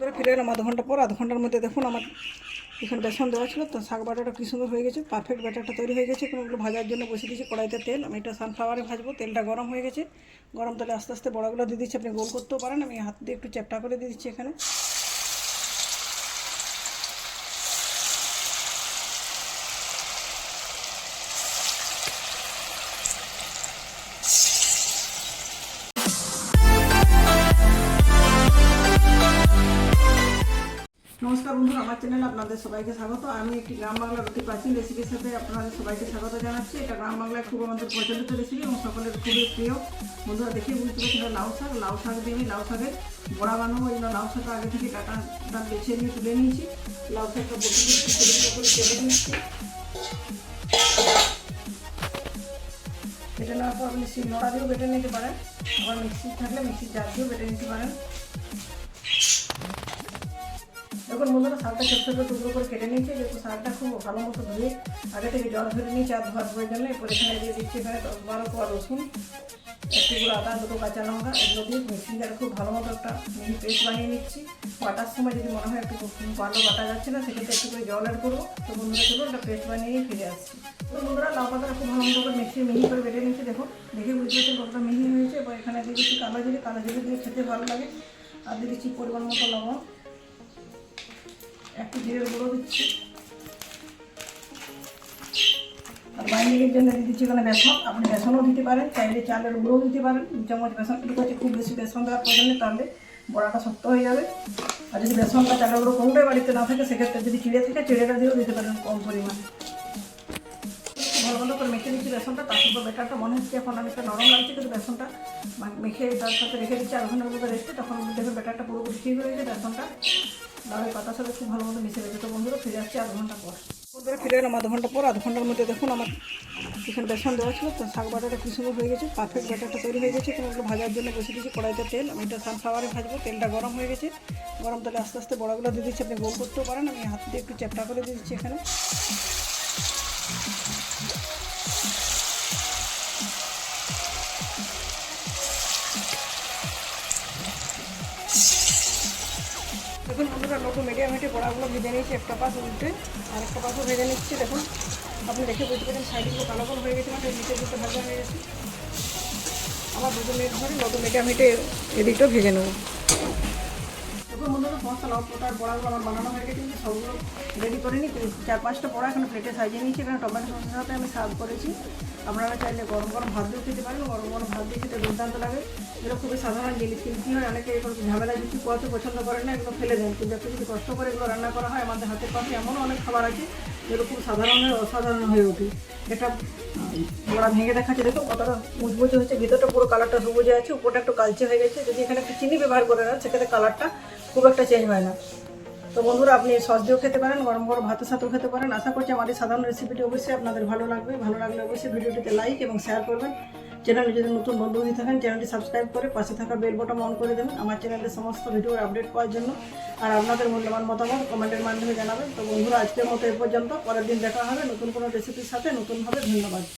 ধরে ফিরে এলাম আধ ঘণ্টা পর, আধ ঘণ্টার মধ্যে দেখুন আমার এখানে বেসন দেওয়া ছিল, তো শাক বাটাটা কী সুন্দর হয়ে গেছে পারফেক্ট ব্যাটারটা তৈরি হয়ে গেছে কোনোগুলো ভাজার জন্য বসে দিয়েছি, কড়াইতে তেল, আমি এটা সানফ্লাওয়ারে ভাজবো, তেলটা গরম হয়ে গেছে, গরম তেলে আস্তে আস্তে বড়গুলো দিয়ে দিচ্ছি, আপনি গোল করতেও পারেন, আমি হাত দিয়ে একটু চ্যাপটা করে দিয়ে দিচ্ছি এখানে। নমস্কার বন্ধুরা, আমার চ্যানেলে আপনাদের সবাইকে স্বাগত। আমি একটি গ্রাম বাংলা অতি প্রাচীন রেসিপির সাথে আপনাদের সবাইকে স্বাগত জানাচ্ছি। এটা গ্রাম বাংলায় খুব আমাদের প্রচলিত রেসিপি এবং সকলের খুবই প্রিয়। বন্ধুরা দেখে বুঝতে পারছি এটা লাউ শাক। লাউ শাক দিয়ে আমি লাউ শাকের বড়া বানাবো। এই লাউ শাকটা আগে থেকে কাটাটা বেছে নিয়ে তুলে নিয়েছি। লাউ শাকটা বসে করে কেটে নিচ্ছি কেটে নেওয়ার পর আপনি শিল নোড়া দিয়েও বেটে নিতে পারেন। আবার মিক্সি থাকলে মিক্সির জার দিয়েও বেটে নিতে পারেন। এখন বন্ধুরা শাকটা ছোট ছোট টুকরো করে কেটে নিয়েছি, যেহেতু শাকটা খুব ভালো মতো ধুয়ে আগে থেকে জল ধরে নিয়েছি, আর ধোয়ার প্রয়োজন নেই এরপর এখানে দিয়ে দিচ্ছি এখানে দশ বারো কোয়া রসুন এক টুকরো আদা, দুটো কাঁচা লঙ্কা, এগুলো দিয়ে মিক্সিং জারে খুব ভালো মতো একটা মিহি পেস্ট বানিয়ে নিচ্ছি। বাটার সময় যদি মনে হয় একটু ভালো বাটা যাচ্ছে না, সেক্ষেত্রে একটু করে জল অ্যাড করব। তো বন্ধুরা, চলুন একটা পেস্ট বানিয়ে নিয়ে ফিরে আসছি। তো বন্ধুরা, লাউ পাতাটা খুব ভালো মতো করে মিক্সি মিহি করে বেটে নিচ্ছি দেখো দেখে বুঝতে কতটা মিহি হয়েছে। এবার এখানে দিয়ে দিচ্ছি কালো জিরে কালো জিরে দিয়ে খেতে ভালো লাগে। আর দিয়ে দিচ্ছি পরিমাণ মতো লবণ। একটু জিরের গুঁড়ো দিচ্ছি। আর বাইন্ডিংয়ের জন্য দিয়ে দিচ্ছি এখানে বেসন, আপনি বেসনও দিতে পারেন, চাইলে চালের গুঁড়ো দিতে পারেন। দু চামচ বেসন ঢুকাচ্ছি খুব বেশি বেসন দেওয়ার প্রয়োজন তাহলে বড়াটা শক্ত হয়ে যাবে। আর যদি বেসনটা চালের গুঁড়ো কোনোটাই বাড়িতে না থাকে, সেক্ষেত্রে যদি চিড়ে থাকে, চিড়েটা দিয়েও দিতে পারেন কম পরিমাণে। ভালো ভালো করে মেখে নিচ্ছি বেসনটা, তার সাথে বেটারটা মনে হচ্ছে এখন অনেকটা নরম লাগছে, কিন্তু বেসনটা মেখে তার সাথে রেখে দিচ্ছি আধ ঘণ্টার মতো রেস্টে তখন দেখবেন বেটারটা পুরোপুরি ঠিক হয়ে গেছে, বেসনটা লাউয়ের পাতার সাথে খুব ভালো মতো মিশে গেছে? তো বন্ধুরা, ফিরে আসছি আধ ঘণ্টা পর। বন্ধুরা, ফিরে এলাম আধ ঘণ্টা পর। আধ ঘণ্টার মধ্যে দেখুন আমার এখানে বেসন দেওয়া ছিল, তো শাক বাটাটা কি সুন্দর হয়ে গেছে পারফেক্ট ব্যাটারটা তৈরি হয়ে গেছে। ওগুলো ভাজার জন্য বসে দিয়েছি কড়াইতে তেল। আমি এটা সানফ্লাওয়ারে ভাজবো, তেলটা গরম হয়ে গেছে। গরম তেলে আস্তে আস্তে বড়াগুলো দিয়ে দিচ্ছি, আপনি গোল করতেও পারেন। আমি হাত দিয়ে একটু চ্যাপটা করে দিয়ে দিচ্ছি এখানে। দেখুন বন্ধুরা লোটো মিডিয়াম হিটে বড়াগুলো ভেজে নিয়েছি, একটা পাশ উল্টে, আর একটা পাশও ভেজে নিচ্ছি, দেখুন। আপনি দেখে বুঝতে পারেন সাইডগুলো কালো কালো হয়ে গেছে মানে নিচে দুটো ভাজা হয়ে গেছে। আবার দুটো মিনিট ধরে নতুন মিডিয়াম হিটে এদিকটাও ভেজে নেব। দেখুন বন্ধুরা সমস্ত লাউ পোটার আমার বানানো হয়ে গেছে কিন্তু সবগুলো রেডি করে নিই। চার পাঁচটা বড়া এখন প্লেটে সাজিয়ে নিয়েছি, এখানে টমেটো সসের সাথে আমি সার্ভ করেছি। আপনারা চাইলে গরম গরম ভাত দিয়ে খেতে পারেন, গরম গরম ভাত দিয়ে খেতে দুর্দান্ত লাগে। এগুলো খুবই সাধারণ জিনিস, কিন্তু হয়, অনেকে এগুলো ঝামেলা কিছু করতে পছন্দ করেন না, এগুলো ফেলে দেন। কিন্তু একটু যদি কষ্ট করে এগুলো রান্না করা হয়, আমাদের হাতের পাশে এমনও অনেক খাবার আছে যেগুলো খুব সাধারণ অসাধারণ হয়ে ওঠে। এটা বড়া ভেঙে দেখাচ্ছে, দেখো কতটা মুচমুচে হচ্ছে ভিতরটা পুরো কালারটা সবুজে আছে, উপরটা একটু কালচে হয়ে গেছে। যদি এখানে একটু চিনি ব্যবহার করে না সেক্ষেত্রে কালারটা খুব একটা চেঞ্জ হয় না। তো বন্ধুরা, আপনি সস দিয়েও খেতে পারেন, গরম গরম ভাতের সাথেও খেতে পারেন। আশা করছি আমাদের সাধারণ রেসিপিটি অবশ্যই আপনাদের ভালো লাগবে। ভালো লাগলে অবশ্যই ভিডিওটিতে লাইক এবং শেয়ার করবেন। চ্যানেলে যদি নতুন বন্ধু হয়ে থাকেন, চ্যানেলটি সাবস্ক্রাইব করে পাশে থাকা বেল বটন অন করে দেবেন আমার চ্যানেলের সমস্ত ভিডিওর আপডেট পাওয়ার জন্য। আর আপনাদের মূল্যবান মতামত কমেন্টের মাধ্যমে জানাবেন। তো বন্ধুরা, আজকের মতো এ পর্যন্ত। পরের দিন দেখা হবে নতুন কোনো রেসিপির সাথে। নতুনভাবে ধন্যবাদ।